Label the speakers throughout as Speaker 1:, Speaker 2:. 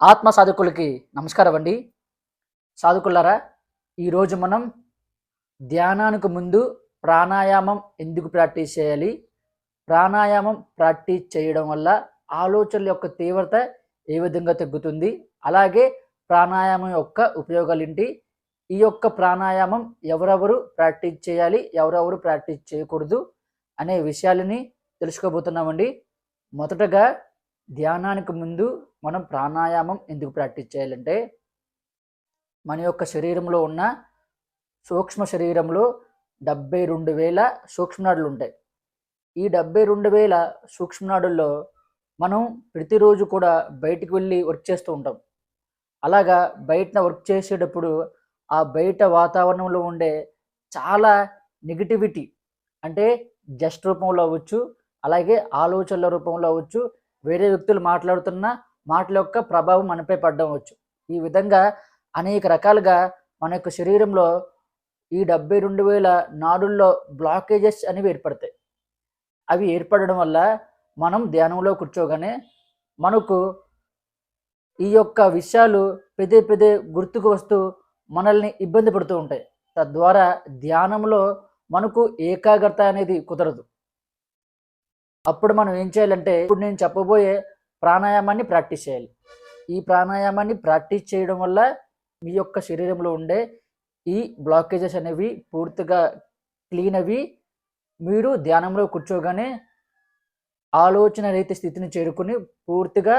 Speaker 1: ఆత్మ సాధకులకి నమస్కారం అండి. సాధకులారా ఈరోజు మనం ధ్యానానికి ముందు ప్రాణాయామం ఎందుకు ప్రాక్టీస్ చేయాలి? ప్రాణాయామం ప్రాక్టీస్ చేయడం వల్ల ఆలోచనల యొక్క తీవ్రత ఏ విధంగా తగ్గుతుంది? అలాగే ప్రాణాయామం యొక్క ఉపయోగాలు ఏంటి ఈ యొక్క ప్రాణాయామం ఎవరెవరు ప్రాక్టీస్ చేయాలి? ఎవరెవరు ప్రాక్టీస్ చేయకూడదు? అనే విషయాలని తెలుసుకోబోతున్నామండి. మొదటగా ధ్యానానికి ముందు మనం ప్రాణాయామం ఎందుకు ప్రాక్టీస్ చేయాలంటే మన యొక్క శరీరంలో ఉన్న సూక్ష్మ శరీరంలో డెబ్బై రెండు వేల సూక్ష్మనాడులు ఉంటాయి. ఈ డెబ్బై రెండు వేల సూక్ష్మనాడుల్లో మనం ప్రతిరోజు కూడా బయటికి వెళ్ళి వర్క్ చేస్తూ ఉంటాం. అలాగా బయట వర్క్ చేసేటప్పుడు ఆ బయట వాతావరణంలో ఉండే చాలా నెగిటివిటీ అంటే జస్ట్ రూపంలో అవ్వచ్చు అలాగే ఆలోచనల రూపంలో అవ్వచ్చు వేరే వ్యక్తులు మాట్లాడుతున్న మాటల యొక్క ప్రభావం మనపై పడ్డవచ్చు ఈ విధంగా అనేక రకాలుగా మన యొక్క శరీరంలో ఈ డెబ్బై రెండు వేల నాడుల్లో బ్లాకేజెస్ అనేవి ఏర్పడతాయి. అవి ఏర్పడడం వల్ల మనం ధ్యానంలో కూర్చోగానే మనకు ఈ యొక్క విషయాలు పెదే పెదే గుర్తుకు వస్తూ మనల్ని ఇబ్బంది పడుతూ ఉంటాయి. తద్వారా ధ్యానంలో మనకు ఏకాగ్రత అనేది కుదరదు. అప్పుడు మనం ఏం చేయాలంటే ఇప్పుడు నేను చెప్పబోయే ప్రాణాయామాన్ని ప్రాక్టీస్ చేయాలి. ఈ ప్రాణాయామాన్ని ప్రాక్టీస్ చేయడం వల్ల మీ యొక్క శరీరంలో ఉండే ఈ బ్లాకేజెస్ అనేవి పూర్తిగా క్లీన్ అవి మీరు ధ్యానంలో కూర్చోగానే ఆలోచన రీతి స్థితిని చేరుకుని పూర్తిగా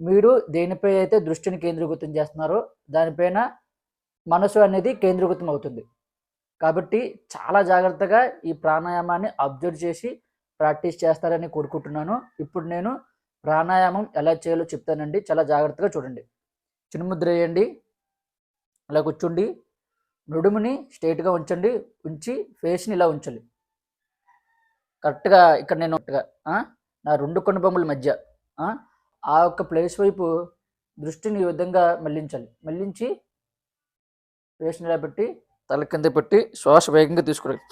Speaker 1: మీరు దేనిపై అయితే దృష్టిని కేంద్రీకృతం చేస్తున్నారో దానిపైన మనసు అనేది కేంద్రీకృతం అవుతుంది. కాబట్టి చాలా జాగ్రత్తగా ఈ ప్రాణాయామాన్ని అబ్జర్వ్ చేసి ప్రాక్టీస్ చేస్తారని కోరుకుంటున్నాను. ఇప్పుడు నేను ప్రాణాయామం ఎలా చేయాలో చెప్తానండి. చాలా జాగ్రత్తగా చూడండి. చిన్ముద్ర వేయండి. ఇలా కూర్చోండి. నడుముని స్ట్రైట్గా ఉంచండి. ఉంచి ఫేస్ని ఇలా ఉంచాలి కరెక్ట్గా ఇక్కడ నేను కరెక్ట్గా, నా రెండు కొనుబొమ్మల మధ్య ఆ, యొక్క ప్లేస్ వైపు దృష్టిని ఈ విధంగా మళ్ళించాలి. మళ్ళించి ఫేస్ని ఇలా పెట్టి తల కింద పెట్టి శ్వాస వేగంగా తీసుకురండి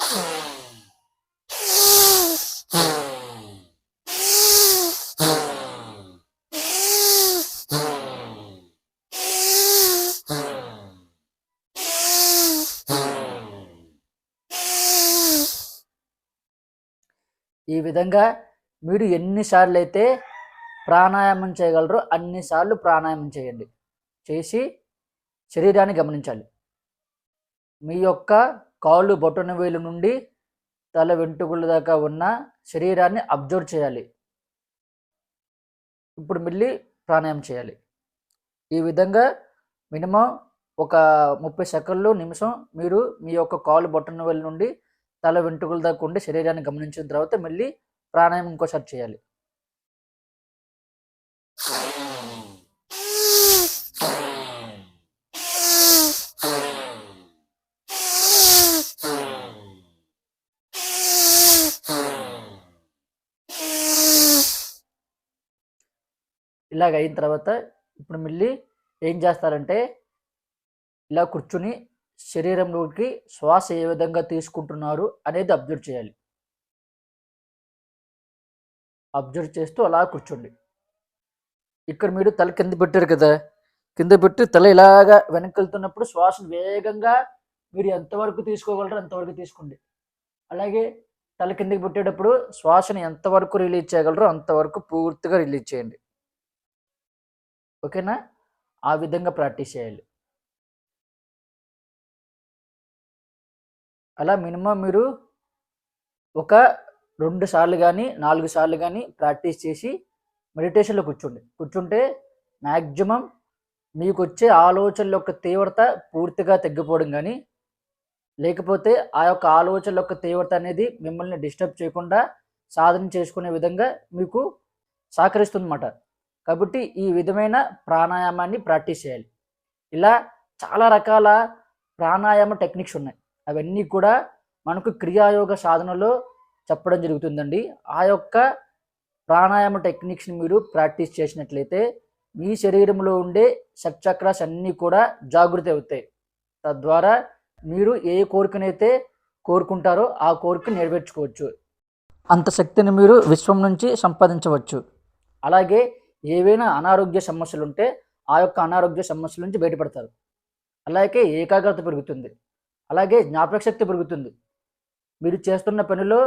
Speaker 1: ఈ విధంగా మీరు ఎన్నిసార్లు అయితే ప్రాణాయామం చేయగలరో అన్నిసార్లు ప్రాణాయామం చేయండి. చేసి శరీరాన్ని గమనించాలి. మీ యొక్క కాళ్ళు బొటన వేలు నుండి తల వెంట్రుకల దాకా ఉన్న శరీరాన్ని అబ్జర్వ్ చేయాలి. ఇప్పుడు మళ్ళీ ప్రాణాయామం చేయాలి. ఈ విధంగా మినిమం ఒక ముప్పై సెకండ్లు నిమిషం మీరు మీ యొక్క కాలు బొట్టన వేలు నుండి తల వెంట్రుకల దాకా ఉండి శరీరాన్ని గమనించిన తర్వాత మళ్ళీ ప్రాణాయామం ఇంకోసారి చేయాలి. ఇలాగ అయిన తర్వాత ఇప్పుడు మళ్ళీ ఏం చేస్తారంటే ఇలా కూర్చుని శరీరంలోకి శ్వాస ఏ విధంగా తీసుకుంటున్నారు అనేది అబ్జర్వ్ చేయాలి. అబ్జర్వ్ చేస్తూ అలా కూర్చోండి. ఇక్కడ మీరు తల కింద పెట్టారు కదా కింద పెట్టి తల ఇలాగా వెనక్కి వెళ్తున్నప్పుడు శ్వాసను వేగంగా మీరు ఎంతవరకు తీసుకోగలరో అంతవరకు తీసుకోండి. అలాగే తల కిందకి పెట్టేటప్పుడు శ్వాసను ఎంతవరకు రిలీజ్ చేయగలరో అంతవరకు పూర్తిగా రిలీజ్ చేయండి. ఓకేనా? ఆ విధంగా ప్రాక్టీస్ చేయాలి. అలా మినిమం మీరు ఒక రెండు సార్లు కానీ నాలుగు సార్లు కానీ ప్రాక్టీస్ చేసి మెడిటేషన్లో కూర్చోండి. కూర్చుంటే మ్యాక్సిమం మీకు వచ్చే ఆలోచనల యొక్క తీవ్రత పూర్తిగా తగ్గిపోవడం కానీ లేకపోతే ఆ యొక్క ఆలోచనల యొక్క తీవ్రత అనేది మిమ్మల్ని డిస్టర్బ్ చేయకుండా సాధన చేసుకునే విధంగా మీకు సహకరిస్తుందన్నమాట. కాబట్టి ఈ విధమైన ప్రాణాయామాన్ని ప్రాక్టీస్ చేయాలి. ఇలా చాలా రకాల ప్రాణాయామ టెక్నిక్స్ ఉన్నాయి. అవన్నీ కూడా మనకు క్రియాయోగ సాధనలో చెప్పడం జరుగుతుందండి. ఆ యొక్క ప్రాణాయామ టెక్నిక్స్ని మీరు ప్రాక్టీస్ చేసినట్లయితే మీ శరీరంలో ఉండే షట్చక్రాస్ అన్నీ కూడా జాగృతి అవుతాయి. తద్వారా మీరు ఏ కోరికనైతే కోరుకుంటారో ఆ కోరిక నెరవేర్చుకోవచ్చు. అంత శక్తిని మీరు విశ్వం నుంచి సంపాదించవచ్చు. అలాగే ఏవైనా అనారోగ్య సమస్యలు ఉంటే ఆ యొక్క అనారోగ్య సమస్యల నుంచి బయటపడతారు. అలాగే ఏకాగ్రత పెరుగుతుంది. అలాగే జ్ఞాపక శక్తి పెరుగుతుంది. మీరు చేస్తున్న పనిలో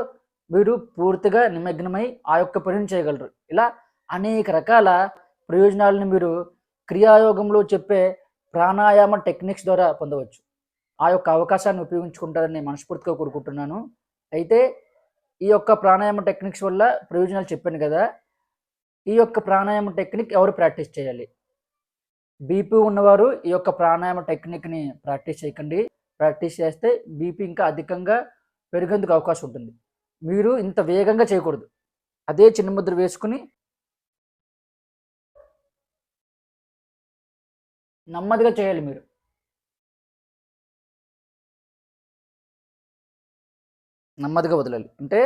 Speaker 1: మీరు పూర్తిగా నిమగ్నమై ఆ యొక్క పనిని చేయగలరు. ఇలా అనేక రకాల ప్రయోజనాలను మీరు క్రియాయోగంలో చెప్పే ప్రాణాయామ టెక్నిక్స్ ద్వారా పొందవచ్చు. ఆ యొక్క అవకాశాన్ని ఉపయోగించుకుంటారని నేను మనస్ఫూర్తిగా కోరుకుంటున్నాను. అయితే ఈ యొక్క ప్రాణాయామ టెక్నిక్స్ వల్ల ప్రయోజనాలు చెప్పాను కదా ఈ యొక్క ప్రాణాయామ టెక్నిక్ ఎవరు ప్రాక్టీస్ చేయాలి? బీపీ ఉన్నవారు ఈ యొక్క ప్రాణాయామ టెక్నిక్ని ప్రాక్టీస్ చేయకండి. ప్రాక్టీస్ చేస్తే బీపీ ఇంకా అధికంగా పెరిగేందుకు అవకాశం ఉంటుంది. మీరు ఇంత వేగంగా చేయకూడదు. అదే చిన్న ముద్ర వేసుకుని నెమ్మదిగా చేయాలి మీరు. నెమ్మదిగా వదలాలి. అంటే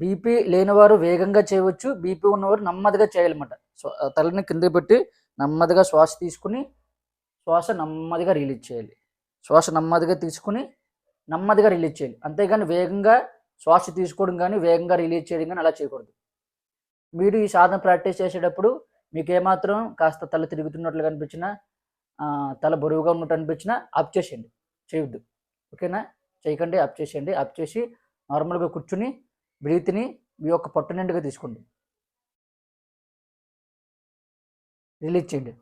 Speaker 1: బీపీ లేనివారు వేగంగా చేయవచ్చు. బీపీ ఉన్నవారు నెమ్మదిగా చేయాలన్నమాట. సో తలని కింద పెట్టి నెమ్మదిగా శ్వాస తీసుకుని శ్వాస నెమ్మదిగా రిలీజ్ చేయాలి. శ్వాస నెమ్మదిగా తీసుకుని నెమ్మదిగా రిలీజ్ చేయాలి. అంతేగాని వేగంగా శ్వాస తీసుకోవడం కానీ వేగంగా రిలీజ్ చేయడం కానీ అలా చేయకూడదు. మీరు ఈ సాధన ప్రాక్టీస్ చేసేటప్పుడు మీకు ఏమాత్రం కాస్త తల తిరుగుతున్నట్లు కనిపించినా తల బరువుగా ఉన్నట్టు అనిపించినా ఆప్ చేసేయండి. చేయొద్దు. ఓకేనా? చేయకండి ఆప్ చేసేయండి. ఆప్ చేసి నార్మల్గా కూర్చుని బ్రీత్ని మీ యొక్క పొట్ట నిండుగా తీసుకోండి. రిలీజ్ చేయండి.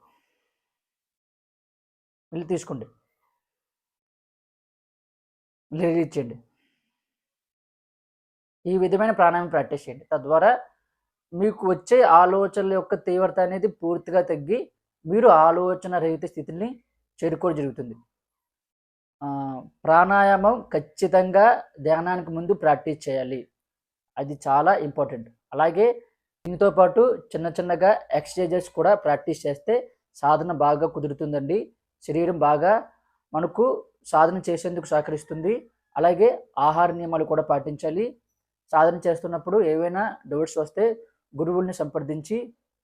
Speaker 1: వెళ్ళి తీసుకోండి. మళ్ళీ ఇచ్చేయండి. ఈ విధమైన ప్రాణాయామం ప్రాక్టీస్ చేయండి. తద్వారా మీకు వచ్చే ఆలోచనల యొక్క తీవ్రత అనేది పూర్తిగా తగ్గి మీరు ఆలోచన రహిత స్థితిని చేరుకోవడం జరుగుతుంది. ప్రాణాయామం ఖచ్చితంగా ధ్యానానికి ముందు ప్రాక్టీస్ చేయాలి. అది చాలా ఇంపార్టెంట్. అలాగే దీంతో పాటు చిన్న చిన్నగా ఎక్సర్సైజెస్ కూడా ప్రాక్టీస్ చేస్తే సాధన బాగా కుదురుతుందండి. శరీరం బాగా మనకు సాధన చేసేందుకు సహకరిస్తుంది. అలాగే ఆహార నియమాలు కూడా పాటించాలి. సాధన చేస్తున్నప్పుడు ఏవైనా డౌట్స్ వస్తే గురువుల్ని సంప్రదించి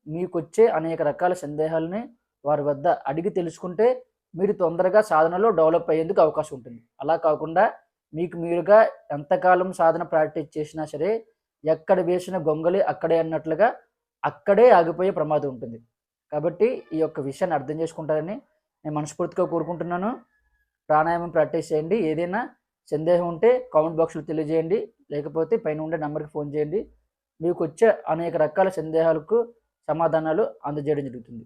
Speaker 1: మీకు వచ్చే అనేక రకాల సందేహాలని వారి వద్ద అడిగి తెలుసుకుంటే మీరు తొందరగా సాధనలో డెవలప్ అయ్యేందుకు అవకాశం ఉంటుంది. అలా కాకుండా మీకు మీరుగా ఎంతకాలం సాధన ప్రాక్టీస్ చేసినా సరే ఎక్కడ వేసిన గొంగలి అక్కడే అన్నట్లుగా అక్కడే ఆగిపోయే ప్రమాదం ఉంటుంది. కాబట్టి ఈ యొక్క విషయాన్ని అర్థం చేసుకుంటారని నేను మనస్ఫూర్తిగా కోరుకుంటున్నాను. ప్రాణాయామం ప్రాక్టీస్ చేయండి. ఏదైనా సందేహం ఉంటే కామెంట్ బాక్స్లో తెలియజేయండి. లేకపోతే పైన ఉండే నెంబర్కి ఫోన్ చేయండి. మీకు వచ్చే అనేక రకాల సందేహాలకు సమాధానాలు అందజేయడం జరుగుతుంది.